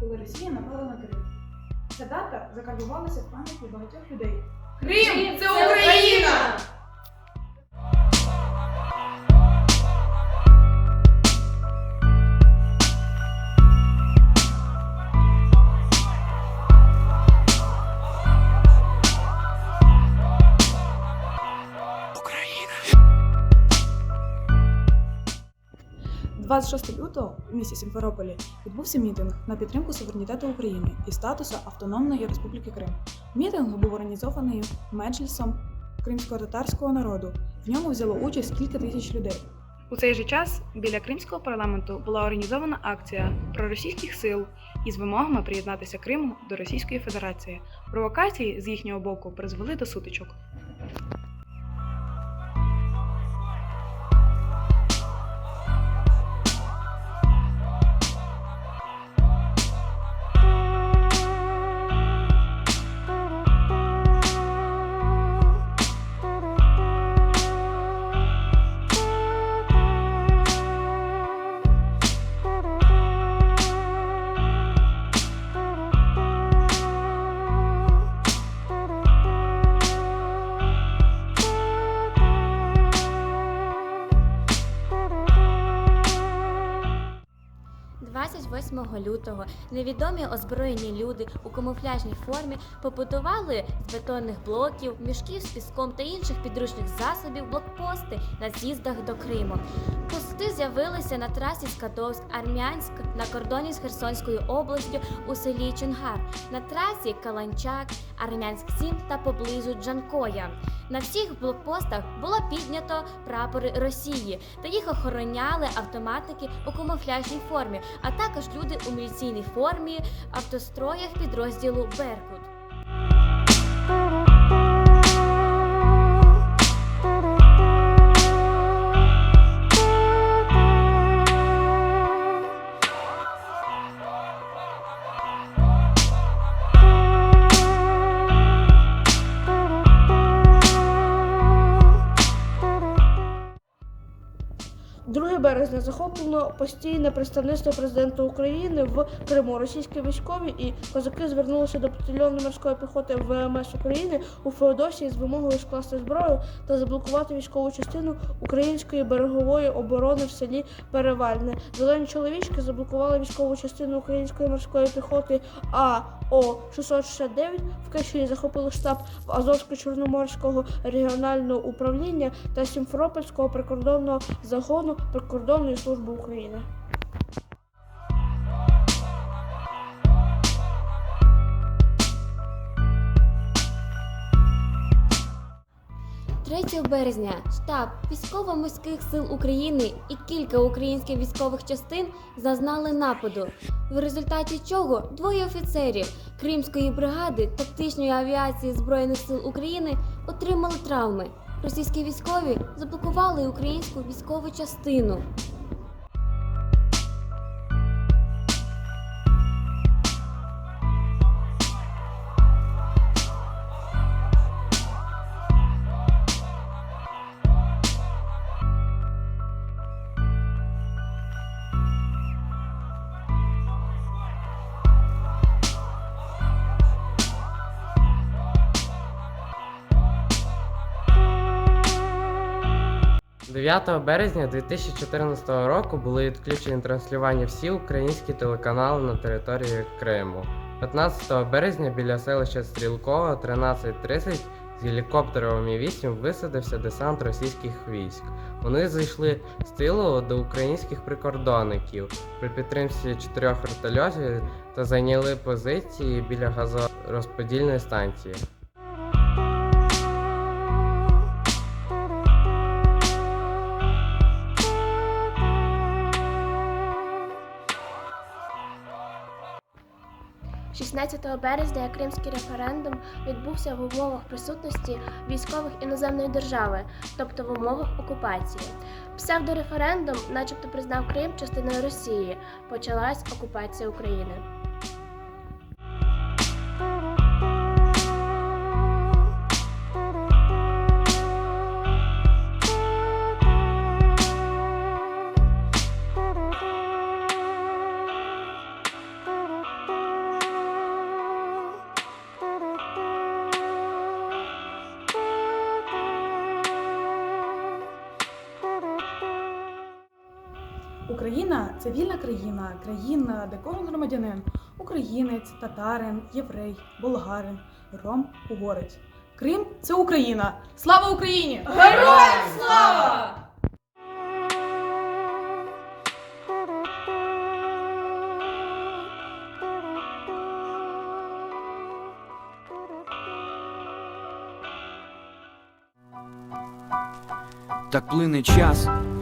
коли Росія напала на Крим. Ця дата закарбувалася в пам'яті багатьох людей. Крим це Україна! – 26 лютого в місті Сімферополі відбувся мітинг на підтримку суверенітету України і статусу Автономної Республіки Крим. Мітинг був організований меджлісом кримсько-татарського народу. В ньому взяло участь кілька тисяч людей. У цей же час біля кримського парламенту була організована акція проросійських сил із вимогами приєднатися Криму до Російської Федерації. Провокації з їхнього боку призвели до сутичок. – 28 лютого невідомі озброєні люди у камуфляжній формі побудували з бетонних блоків, мішків з піском та інших підручних засобів блокпости на з'їздах до Криму. Пости з'явилися на трасі Скадовськ Армянськ на кордоні з Херсонською областю у селі Чонгар, на трасі Каланчак, Армянськ 7 та поблизу Джанкоя. На всіх блокпостах було піднято прапори Росії та їх охороняли автоматики у камуфляжній формі, а також люди у міліційній формі, автостроях підрозділу Беркут. Друге березня захоплено постійне представництво президента України в Криму. Російські військові і козаки звернулися до батальйону морської піхоти ВМС України у Феодосії з вимогою скласти зброю та заблокувати військову частину української берегової оборони в селі Перевальне. Зелені чоловічки заблокували військову частину української морської піхоти АО 669 в Каші захопили штаб Азовсько-Чорноморського регіонального управління та Сімферопольського прикордонного загону прикордонної служби України. – 3 березня штаб військово-морських сил України і кілька українських військових частин зазнали нападу, в результаті чого двоє офіцерів Кримської бригади тактичної авіації Збройних сил України отримали травми. Російські військові заблокували українську військову частину. – 9 березня 2014 року були відключені транслювання всі українські телеканали на території Криму. 15 березня біля селища Стрілково 13.30 з гелікоптера Мі-8 висадився десант російських військ. Вони зайшли з тилу до українських прикордонників при підтримці чотирьох вертольотів та зайняли позиції біля газорозподільної станції. – 16 березня кримський референдум відбувся в умовах присутності військових іноземної держави, тобто в умовах окупації. Псевдореферендум, начебто, признав Крим частиною Росії. Почалась окупація України. Україна це вільна країна, країна, де кожен громадянин українець, татарин, єврей, болгарин, ром, угорець. Крим це Україна. Слава Україні! Героям слава! Так плине час,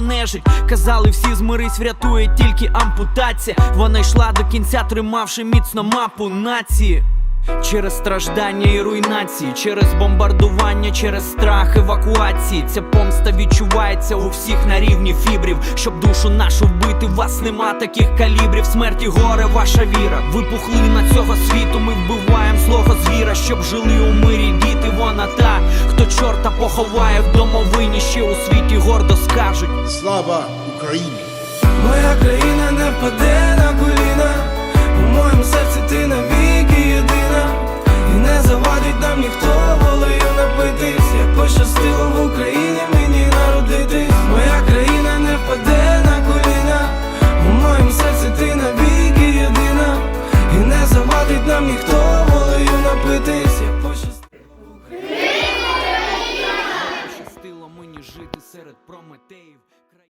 нежить. Казали, всі змирись, врятує тільки ампутація. Вона йшла до кінця, тримавши міцно мапу нації. Через страждання і руйнації, через бомбардування, через страх евакуації. Ця помста відчувається у всіх на рівні фібрів. Щоб душу нашу вбити, вас нема таких калібрів. Смерті горе, ваша віра. Ви пухлина цього світу. Ми вбиваємо злого звіра, щоб жили у мирі діти. Вона та, хто чорта поховає в домовині, ще у світі гордо скажуть. Слава Україні! Моя країна не впаде на коліна, у моєму серці ти і не завадить нам ніхто волею напитись, як пощастило в Україні